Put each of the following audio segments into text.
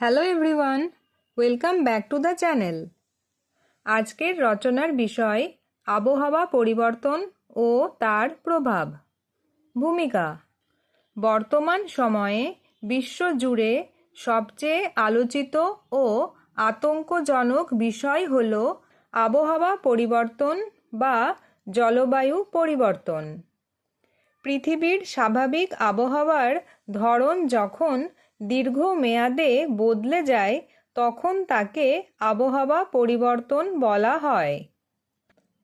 Hello everyone welcome back to the channel আজকের রচনার বিষয়, আবহাওয়া পরিবর্তন ও তার প্রভাব। ভূমিকা, বর্তমান সময়ে বিশ্বজুড়ে সবচেয়ে আলোচিত ও আতঙ্কজনক বিষয় হল আবহাওয়া পরিবর্তন বা জলবায়ু পরিবর্তন। পৃথিবীর স্বাভাবিক আবহাওয়ার ধরন যখন দীর্ঘমেয়াদে বদলে যায়, তখন তাকে আবহাওয়া পরিবর্তন বলা হয়।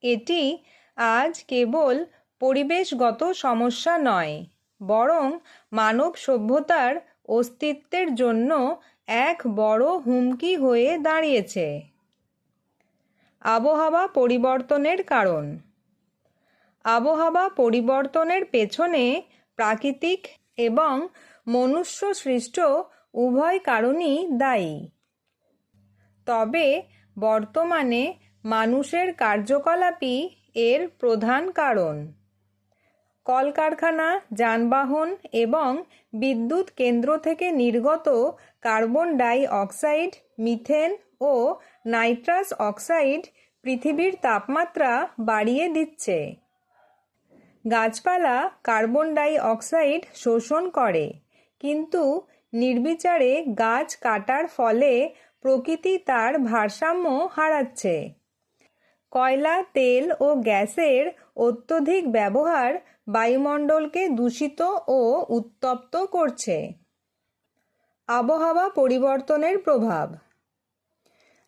এটি আজ কেবল পরিবেশগত সমস্যা নয়, বরং মানব সভ্যতার অস্তিত্বের জন্য এক বড় হুমকি হয়ে দাঁড়িয়েছে। আবহাওয়া পরিবর্তনের কারণ। আবহাওয়া পরিবর্তনের পেছনে প্রাকৃতিক এবং মনুষ্য সৃষ্ট উভয় কারণই দায়ী। তবে বর্তমানে মানুষের কার্যকলাপই এর প্রধান কারণ। কলকারখানা, যানবাহন এবং বিদ্যুৎ কেন্দ্র থেকে নির্গত কার্বন ডাই অক্সাইড, মিথেন ও নাইট্রাস অক্সাইড পৃথিবীর তাপমাত্রা বাড়িয়ে দিচ্ছে। গাছপালা কার্বন ডাই অক্সাইড শোষণ করে। কিন্তু নির্বিচারে গাছ কাটার ফলে প্রকৃতি তার ভারসাম্য হারাচ্ছে। কয়লা, তেল ও গ্যাসের অত্যধিক ব্যবহার বায়ুমণ্ডলকে দূষিত ও উত্তপ্ত করছে। আবহাওয়া পরিবর্তনের প্রভাব।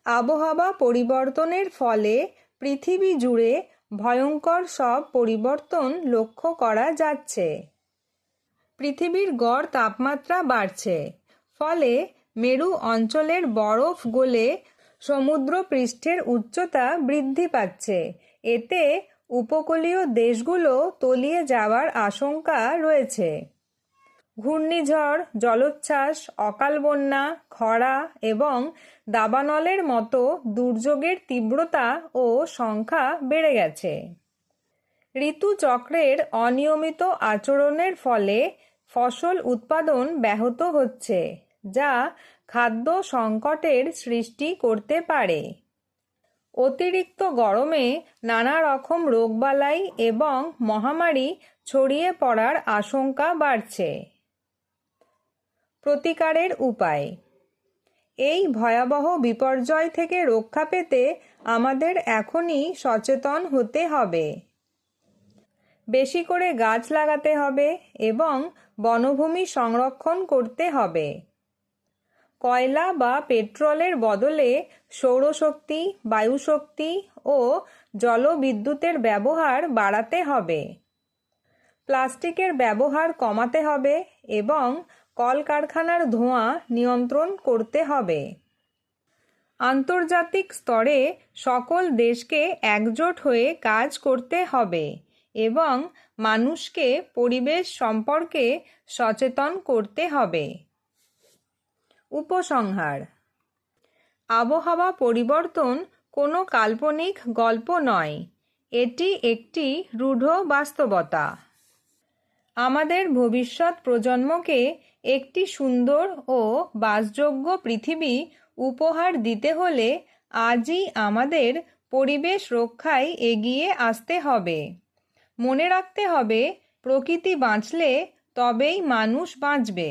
আবহাওয়া পরিবর্তনের ফলে পৃথিবী জুড়ে ভয়ঙ্কর সব পরিবর্তন লক্ষ্য করা যাচ্ছে। পৃথিবীর গড় তাপমাত্রা বাড়ছে। ফলে মেরু অঞ্চলের বরফ গলে সমুদ্র পৃষ্ঠের উচ্চতা বৃদ্ধি পাচ্ছে। এতে উপকূলীয় দেশগুলো তলিয়ে যাওয়ার আশঙ্কা রয়েছে। ঘূর্ণিঝড়, জলোচ্ছ্বাস, অকাল বন্যা, খরা এবং দাবানলের মতো দুর্যোগের তীব্রতা ও সংখ্যা বেড়ে গেছে। ঋতুচক্রের অনিয়মিত আচরণের ফলে ফসল উৎপাদন ব্যাহত হচ্ছে, যা খাদ্য সংকটের সৃষ্টি করতে পারে। অতিরিক্ত গরমে নানা রকম রোগবালাই এবং মহামারী ছড়িয়ে পড়ার আশঙ্কা বাড়ছে। প্রতিকারের উপায়। এই ভয়াবহ বিপর্যয় থেকে রক্ষা পেতে আমাদের এখনই সচেতন হতে হবে। বেশি করে গাছ লাগাতে হবে এবং বনভূমি সংরক্ষণ করতে হবে। কয়লা বা পেট্রোলের বদলে সৌরশক্তি, বায়ুশক্তি ও জলবিদ্যুতের ব্যবহার বাড়াতে হবে। প্লাস্টিকের ব্যবহার কমাতে হবে এবং কলকারখানার ধোঁয়া নিয়ন্ত্রণ করতে হবে। আন্তর্জাতিক স্তরে সকল দেশকে একজোট হয়ে কাজ করতে হবে। এবং মানুষকে পরিবেশ সম্পর্কে সচেতন করতে হবে। উপসংহার, আবহাওয়া পরিবর্তন কোনো কাল্পনিক গল্প নয়, এটি একটি রূঢ় বাস্তবতা। আমাদের ভবিষ্যৎ প্রজন্মকে একটি সুন্দর ও বাসযোগ্য পৃথিবী উপহার দিতে হলে আজই আমাদের পরিবেশ রক্ষায় এগিয়ে আসতে হবে। মনে রাখতে হবে প্রকৃতি বাঁচলে তবেই মানুষ বাঁচবে।